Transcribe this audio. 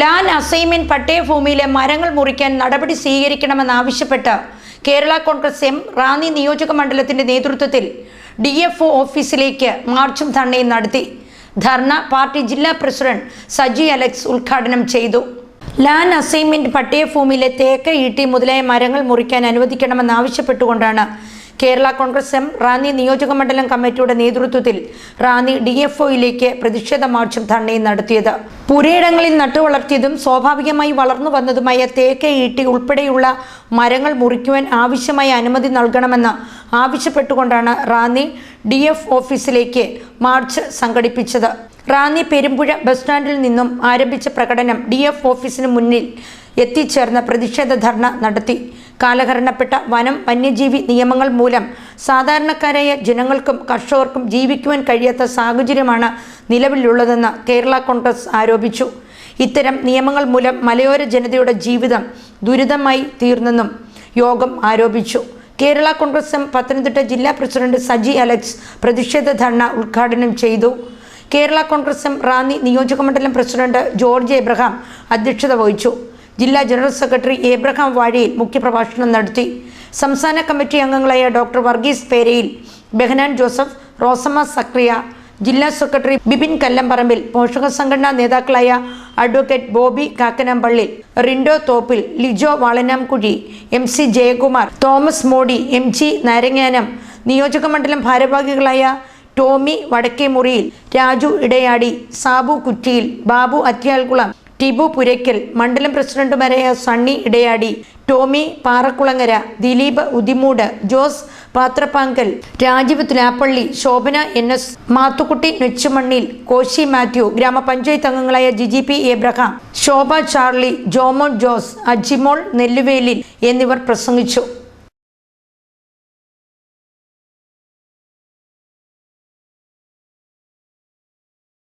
Land assignment പട്ടയഭൂമിയിലെ മരങ്ങൾ മുറിക്കാൻ നടപടി സ്വീകരിക്കണമെന്നാവശ്യപ്പെട്ട് കേരള കോൺഗ്രസ് എം റാന്നി നിയോജക മണ്ഡലത്തിന്റെ നേതൃത്വത്തിൽ ഡി എഫ് ഒ ഓഫീസിലേക്ക് മാർച്ചും ധർണയും നടത്തി. ധർണ പാർട്ടി ജില്ലാ പ്രസിഡന്റ് സജി അലക്സ് ഉദ്ഘാടനം ചെയ്തു. ലാൻ അസൈൻമെന്റ് പട്ടയഭൂമിയിലെ തേക്ക ഈട്ടി മുതലായ മരങ്ങൾ മുറിക്കാൻ അനുവദിക്കണമെന്നാവശ്യപ്പെട്ടുകൊണ്ടാണ് കേരള കോൺഗ്രസ് എം റാന്നി നിയോജക മണ്ഡലം കമ്മിറ്റിയുടെ നേതൃത്വത്തിൽ റാന്നി ഡി എഫ് ഒയിലേക്ക് പ്രതിഷേധ മാർച്ചും ധർണയും നടത്തിയത്. പുരയിടങ്ങളിൽ നട്ടുവളർത്തിയതും സ്വാഭാവികമായി വളർന്നു വന്നതുമായ തേക്ക് ഈട്ടി ഉൾപ്പെടെയുള്ള മരങ്ങൾ മുറിക്കുവാൻ ആവശ്യമായ അനുമതി നൽകണമെന്ന് ആവശ്യപ്പെട്ടുകൊണ്ടാണ് റാന്നി ഡി ഓഫീസിലേക്ക് മാർച്ച് സംഘടിപ്പിച്ചത്. റാന്നി പെരുമ്പുഴ ബസ് സ്റ്റാൻഡിൽ നിന്നും ആരംഭിച്ച പ്രകടനം ഡി എഫ് ഓഫീസിന് മുന്നിൽ എത്തിച്ചേർന്ന പ്രതിഷേധ ധർണ നടത്തി. കാലഹരണപ്പെട്ട വനം വന്യജീവി നിയമങ്ങൾ മൂലം സാധാരണക്കാരായ ജനങ്ങൾക്കും കർഷകർക്കും ജീവിക്കുവാൻ കഴിയാത്ത സാഹചര്യമാണ് നിലവിലുള്ളതെന്ന് കേരള കോൺഗ്രസ് ആരോപിച്ചു. ഇത്തരം നിയമങ്ങൾ മൂലം മലയോര ജനതയുടെ ജീവിതം ദുരിതമായി തീർന്നെന്നും യോഗം ആരോപിച്ചു. കേരള കോൺഗ്രസ് എം പത്തനംതിട്ട ജില്ലാ പ്രസിഡന്റ് സജി അലക്സ് പ്രതിഷേധ ധർണ ഉദ്ഘാടനം ചെയ്തു. കേരള കോൺഗ്രസ് റാന്നി നിയോജകമണ്ഡലം പ്രസിഡന്റ് ജോർജ് എബ്രഹാം അധ്യക്ഷത വഹിച്ചു. ജില്ലാ ജനറൽ സെക്രട്ടറി എബ്രഹാം വാഴയിൽ മുഖ്യപ്രഭാഷണം നടത്തി. സംസ്ഥാന കമ്മിറ്റി അംഗങ്ങളായ ഡോക്ടർ വർഗീസ് പേരയിൽ ബെഹനാൻ ജോസഫ് റോസമ്മ സക്രിയ ജില്ലാ സെക്രട്ടറി ബിപിൻ കല്ലംപറമ്പിൽ പോഷക സംഘടനാ നേതാക്കളായ advocate Bobby Kakkanampally Rindo Thoppil Lijo Valanamkuzhy M C Jayakumar Thomas Mody M G Naranganam നിയോജകമണ്ഡലം ഭാരവാഹികളായ ടോമി വടക്കേമുറിയിൽ രാജു ഇടയാടി സാബു കുറ്റിയിൽ ബാബു അത്യാൽകുളം ടിബു പുരയ്ക്കൽ മണ്ഡലം പ്രസിഡന്റുമാരായ Sunny Idayadi Tommy Parakkulangara Dileep Udimoodu Jose Pathrappankal Rajeev Thulappally Shobhana N S Mathukutty Nechumannil Koshy Mathew ഗ്രാമപഞ്ചായത്ത് അംഗങ്ങളായ Jiji P Abraham Shobha Charlie Jomon Jose Ajimol Nelluvelil എന്നിവർ പ്രസംഗിച്ചു.